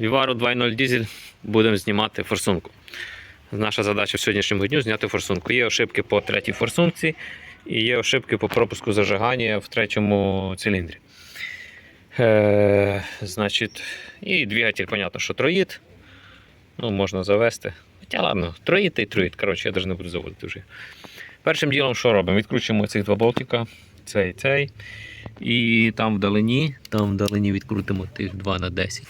Вівару 2.0 дізель будемо знімати форсунку. Наша задача в сьогоднішньому дню зняти форсунку. Є ошибки по третій форсунці і є ошибки по пропуску зажигання в третьому циліндрі. Е, значить, і двигатель, понятно, що троїд. Ну, можна завести. Хоча ладно, троїд і троїд. Коротше, я навіть не буду заводити вже. Першим ділом, що робимо? Відкручуємо цих два болтика, цей цей. І там вдалині, там вдалині відкрутимо тих 2 на 10,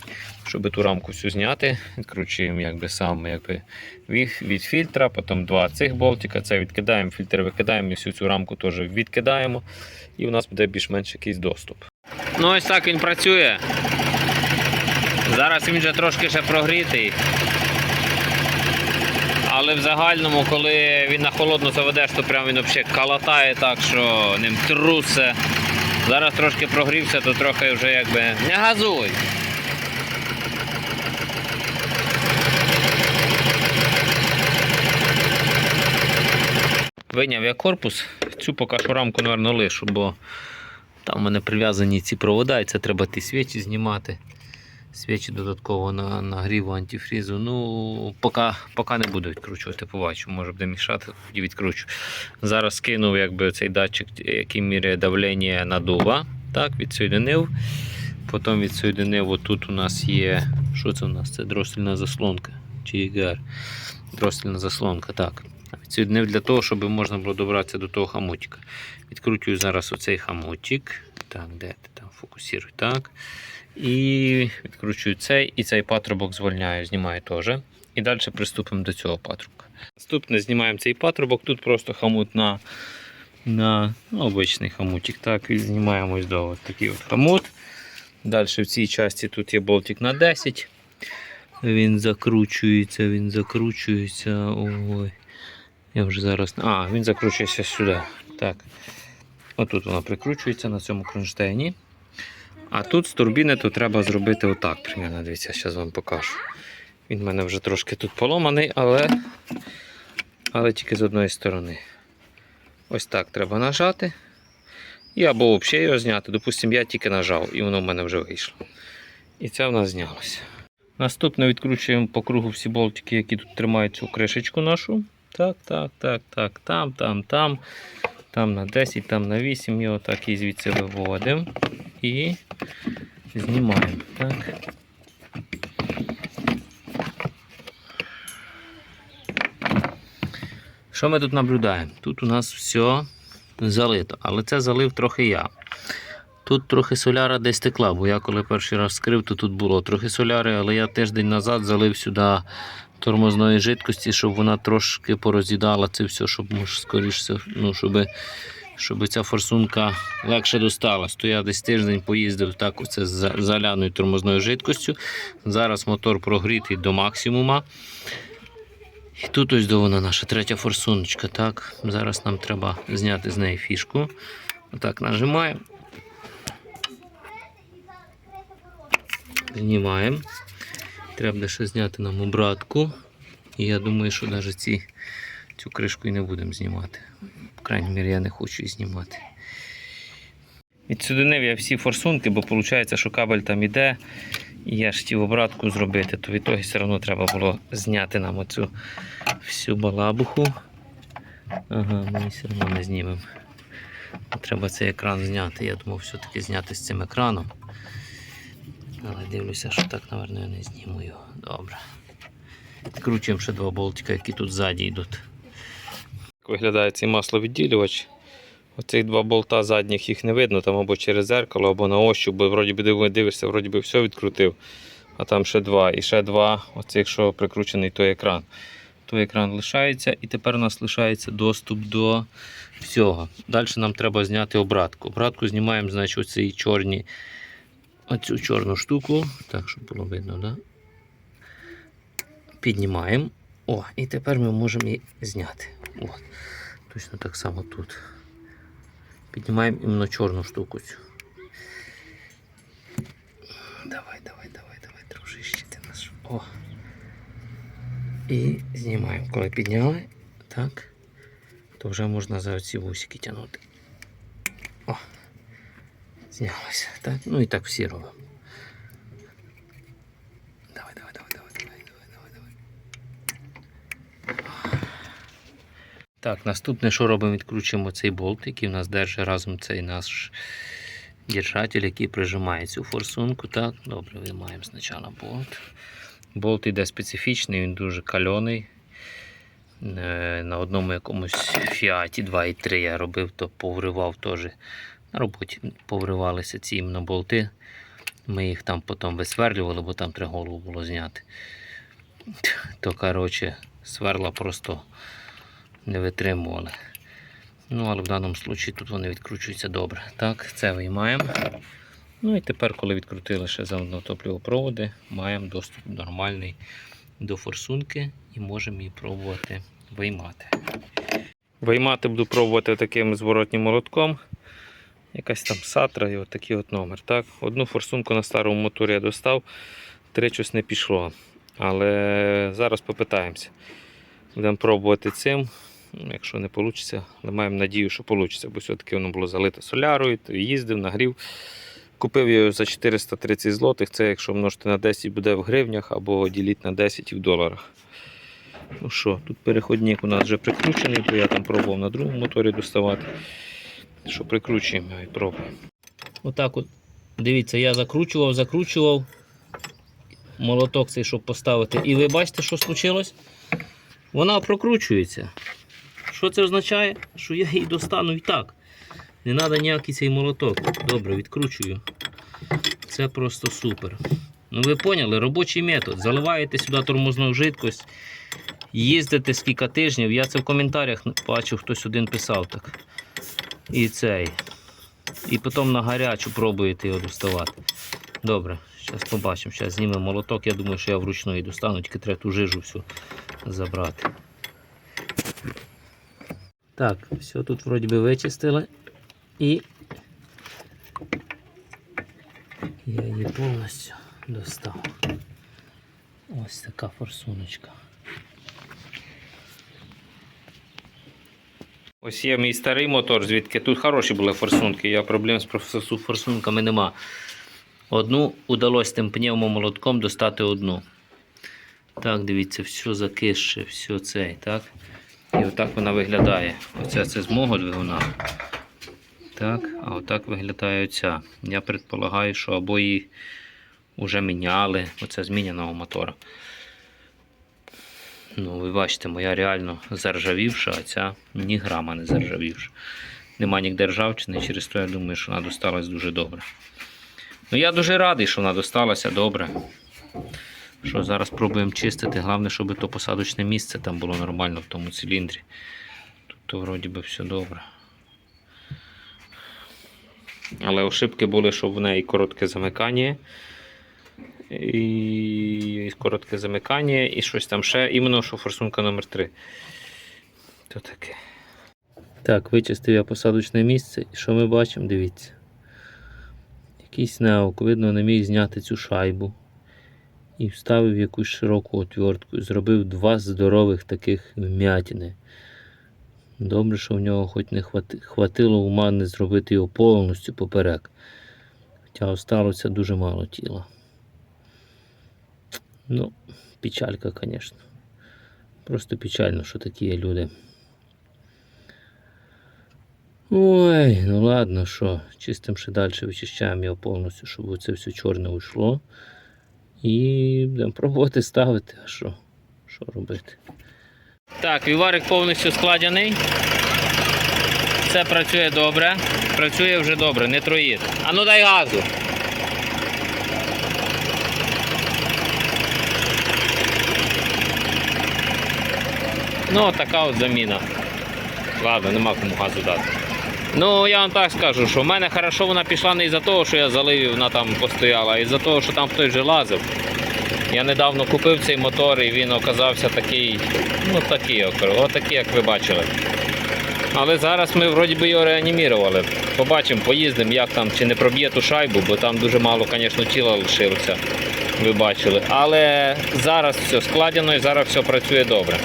щоб ту рамку всю зняти. Відкручуємо якби сам якби, від, фільтра, потім два цих болтика. Це відкидаємо, фільтр викидаємо і всю цю рамку теж відкидаємо. І у нас буде більш-менш якийсь доступ. Ну ось так він працює. Зараз він вже трошки ще прогрітий. Але в загальному, коли він на холодну заведеш, то прям він взагалі калатає так, що ним трусе. Зараз трошки прогрівся, то трохи вже якби не газуй. Виняв я корпус, цю поки що рамку, мабуть, лишу, бо там у мене прив'язані ці провода, і це треба ті свічі знімати. Свічі додатково на нагріву антифрізу. Ну, поки, поки не буду відкручувати, побачу, може буде мішати, тоді відкручу. Зараз скинув якби, цей датчик, який міряє давлення надува. Так, відсоєдинив. Потім відсоєдинив, отут у нас є. Що це у нас? Це дросельна заслонка. Чи ЄГР. Дросельна заслонка, так. Відсоєдинив для того, щоб можна було добратися до того хамутика. Відкручую зараз оцей хамутик. Так, де ти там фокусируй, так. І відкручую цей, і цей патрубок звольняю, знімаю теж. І далі приступимо до цього патрубка. Наступне знімаємо цей патрубок. Тут просто хамут на, на ну, обичний хамутик. Так, і знімаємо ось до от такий от хамут. Далі в цій часті тут є болтик на 10. Він закручується, він закручується. Ой. Я вже зараз. А, він закручується сюди. Так. Отут вона прикручується на цьому кронштейні. А тут з турбіни то треба зробити отак. Примерно, дивіться, зараз вам покажу. Він в мене вже трошки тут поломаний, але, але тільки з одної сторони. Ось так треба нажати. І або взагалі його зняти. Допустимо, я тільки нажав і воно в мене вже вийшло. І це в нас знялося. Наступне відкручуємо по кругу всі болтики, які тут тримають цю кришечку нашу. Так, так, так, так, там, там, там. Там на 10, там на 8. І отак і звідси виводимо. І знімаємо. Так. Що ми тут наблюдаємо? Тут у нас все залито, але це залив трохи я. Тут трохи соляра десь текла, бо я коли перший раз скрив, то тут було трохи соляри, але я тиждень назад залив сюди тормозної жидкості, щоб вона трошки пороз'їдала це все, щоб скоріше, ну, щоб, щоб ця форсунка легше досталась. То я десь тиждень поїздив так оце з заляною тормозною жидкостю. Зараз мотор прогрітий до максимума. І тут ось до вона наша третя форсуночка. Так, зараз нам треба зняти з неї фішку. Отак нажимаємо. Знімаємо. Треба ще зняти нам обратку. І я думаю, що навіть ці, цю кришку і не будемо знімати. По крайній мірі, я не хочу її знімати. Відсюдинив я всі форсунки, бо виходить, що кабель там іде. І я ж хотів обратку зробити, то від того все одно треба було зняти нам оцю всю балабуху. Ага, ми все одно не знімемо. Треба цей екран зняти. Я думав все-таки зняти з цим екраном. Але дивлюся, що так, мабуть, я не зніму його. Добре. Відкручуємо ще два болтика, які тут ззаді йдуть. Виглядає цей масловідділювач. Оцих два болта задніх їх не видно, там або через зеркало, або на ощуп, бо вроді би дивишся, вроді би все відкрутив. А там ще два. І ще два, оцих, що прикручений той екран. Той екран лишається, і тепер у нас лишається доступ до всього. Далі нам треба зняти обратку. Обратку знімаємо, значить, оці чорні, оцю чорну штуку. Так, щоб було видно, да? Піднімаємо. О, і тепер ми можемо її зняти. От. Точно так само тут. Піднімаємо іменно чорну штуку цю. Давай, давай, давай, давай, дружище, ти наш. О. І знімаємо. Коли підняли, так, то вже можна за ці вусики тягнути знялося. Так? Ну і так всі робимо. Давай, давай, давай, давай, давай, давай, давай. Так, наступне, що робимо, відкручуємо цей болт, який в нас держить разом цей наш держатель, який прижимає цю форсунку. Так, Добре, виймаємо спочатку болт. Болт йде специфічний, він дуже кальоний. Е, на одному якомусь фіаті 2,3 я робив, то повривав теж на роботі повривалися ці іменно болти. Ми їх там потім висверлювали, бо там треба голову було зняти. То, коротше, сверла просто не витримували. Ну, але в даному випадку тут вони відкручуються добре. Так, це виймаємо. Ну і тепер, коли відкрутили ще заодно топливопроводи, маємо доступ нормальний до форсунки і можемо її пробувати виймати. Виймати буду пробувати таким зворотнім молотком. Якась там сатра і отакий от номер. Так? Одну форсунку на старому моторі я достав, три щось не пішло. Але зараз попитаємося. Будемо пробувати цим. Якщо не вийде, але маємо надію, що вийде, бо все-таки воно було залите солярою, їздив, нагрів. Купив його за 430 злотих. Це якщо множити на 10 буде в гривнях або ділити на 10 і в доларах. Ну що, тут переходник у нас вже прикручений, бо я там пробував на другому моторі доставати. Що прикручуємо і пробуємо. Отак от. Дивіться, я закручував, закручував молоток цей, щоб поставити. І ви бачите, що случилось? Вона прокручується. Що це означає? Що я її достану і так. Не треба ніякий цей молоток. Добре, відкручую. Це просто супер. Ну ви поняли, робочий метод. Заливаєте сюди тормозну жидкость, їздите скільки тижнів. Я це в коментарях бачив, хтось один писав так. І цей. І потім на гарячу пробуєте його доставати. Добре, зараз побачимо. Зараз знімемо молоток. Я думаю, що я вручну її достану, тільки треба ту жижу всю забрати. Так, все тут вроді би вичистили. І я її повністю достав. Ось така форсуночка. Ось є мій старий мотор, звідки тут хороші були форсунки, я проблем з форсунками нема. Одну удалося тим пневмомолотком достати одну. Так, дивіться, все закисше, все цей, так? І отак вона виглядає. Оце це з мого двигуна. Так, а отак виглядає оця. Я предполагаю, що або її вже міняли. Оце зміняного мотора. Ну, ви бачите, моя реально заржавівша, а ця ні грама не заржавівша. Нема ніде ржавчини, через то я думаю, що вона досталась дуже добре. Ну, я дуже радий, що вона досталася добре. Що зараз пробуємо чистити. Головне, щоб то посадочне місце там було нормально в тому циліндрі. Тут то вроді би все добре. Але ошибки були, що в неї коротке замикання. І коротке замикання, і щось там ще, іменно що форсунка номер 3 То таке. Так, вичистив я посадочне місце. І що ми бачимо? Дивіться. Якийсь неок, видно, не міг зняти цю шайбу. І вставив якусь широку отвертку. Зробив два здорових таких вмятини. Добре, що в нього хоч не хвати- хватило ума не зробити його повністю поперек. Хоча осталося дуже мало тіла. Ну, печалька, звісно. Просто печально, що такі є люди. Ой, ну ладно, що, чистим ще далі вичищаємо його повністю, щоб це все чорне уйшло. І будемо пробувати ставити. А що? Що робити? Так, віварик повністю складений. Все працює добре. Працює вже добре, не троїть. А ну дай газу. Ну, така от заміна. Ладно, нема кому газу дати. Ну, я вам так скажу, що в мене хорошо вона пішла не із-за того, що я залив, і вона там постояла, а із-за того, що там хтось же лазив. Я недавно купив цей мотор і він оказався такий, ну такий, отакий, як ви бачили. Але зараз ми вроді би його реанімірували. Побачимо, поїздимо, як там, чи не проб'є ту шайбу, бо там дуже мало, звісно, тіла лишилося. Ви бачили. Але зараз все складено і зараз все працює добре.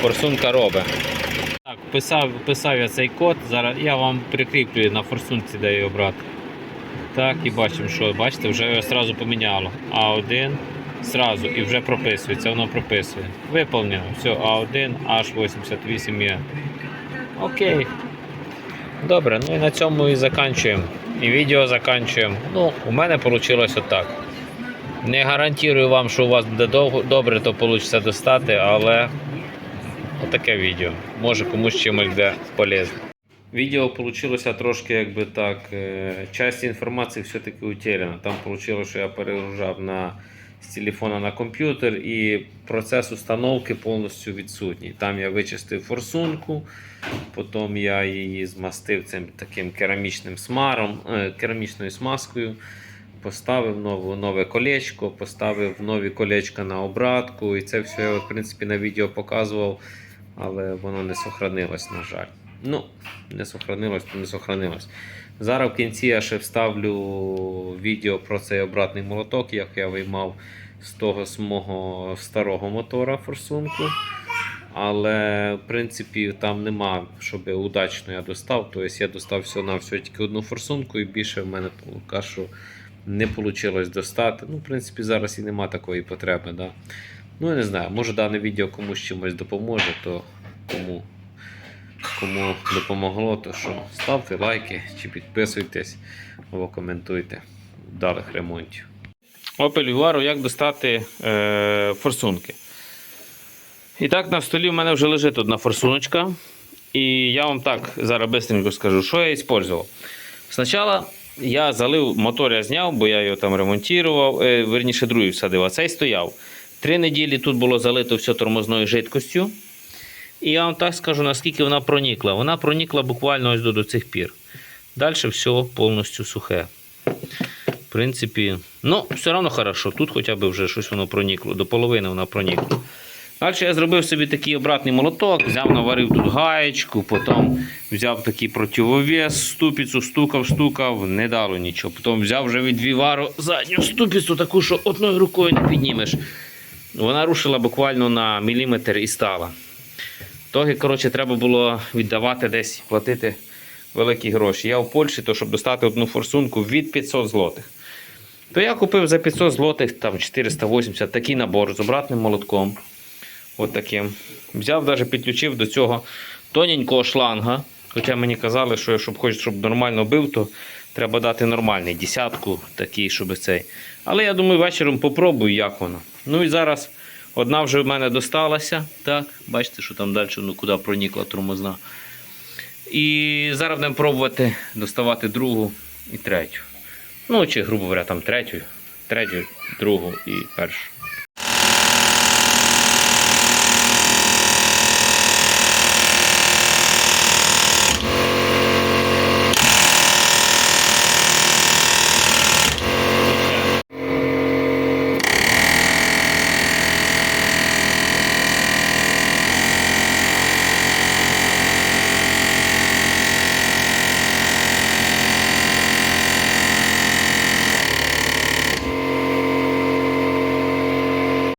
Форсунка робить. Так, писав, писав я цей код. Зараз я вам прикріплю на форсунці, де його брати. Так, і бачимо, що бачите, вже його одразу поміняло. А1, Сразу і вже прописується, воно прописує. Виповнено. Все, А1, H88 є. Окей. Добре, ну і на цьому і заканчуємо. І відео заканчуємо. Ну, у мене вийшло отак. Не гарантую вам, що у вас буде добре, то вийде достати, але отаке відео. Може комусь чимось буде полезно. Відео вийшло трошки якби так. е, Часть інформації все-таки утеряна. Там вийшло, що я перегружав на, з телефона на комп'ютер і процес установки повністю відсутній. Там я вичистив форсунку, потім я її змастив цим таким керамічним смаром, е, керамічною смазкою. Поставив нову, нове колечко, поставив нові колечка на обратку. І це все я, в принципі, на відео показував, але воно не сохранилось, на жаль. Ну, не сохранилось, то не сохранилось. Зараз в кінці я ще вставлю відео про цей обратний молоток, як я виймав з того з мого старого мотора форсунку. Але в принципі там нема, щоб удачно я достав. Тобто я достав все на все тільки одну форсунку, і більше в мене що не вийшло достати. Ну, в принципі, зараз і нема такої потреби. Да? Ну, я не знаю, може дане відео комусь чимось допоможе, то кому, кому допомогло, то що ставте лайки чи підписуйтесь або коментуйте. Вдалих ремонтів. Opel Vivaro, як достати е, форсунки. І так, на столі в мене вже лежить одна форсуночка. І я вам так зараз швидко скажу, що я використовував. Спочатку я залив мотор, я зняв, бо я його там ремонтував, е, верніше другий всадив, а цей стояв. Три неділі тут було залито все тормозною жидкостю. І я вам так скажу, наскільки вона проникла. Вона проникла буквально ось до, до цих пір. Далі все повністю сухе. В принципі, ну, все одно хорошо. Тут хоча б вже щось воно проникло, до половини вона проникла. Далі я зробив собі такий обратний молоток, взяв, наварив тут гаєчку, потім взяв такий противовес, ступицю, стукав, стукав, не дало нічого. Потім взяв вже від Вівару задню ступицю, таку, що одною рукою не піднімеш. Вона рушила буквально на міліметр і стала. Тоді, коротше, треба було віддавати десь, платити великі гроші. Я в Польщі, то щоб достати одну форсунку від 500 злотих. То я купив за 500 злотих, там 480 такий набор з обратним молотком. От таким. Взяв, навіть підключив до цього тоненького шланга. Хоча мені казали, що щоб хоч щоб нормально бив, то треба дати нормальний десятку, такий, щоб цей. Але я думаю, вечором попробую, як воно. Ну і зараз одна вже в мене досталася. Так, бачите, що там далі ну, куди проникла тормозна. І зараз будемо пробувати доставати другу і третю. Ну, чи, грубо говоря, там третю, третю, другу і першу.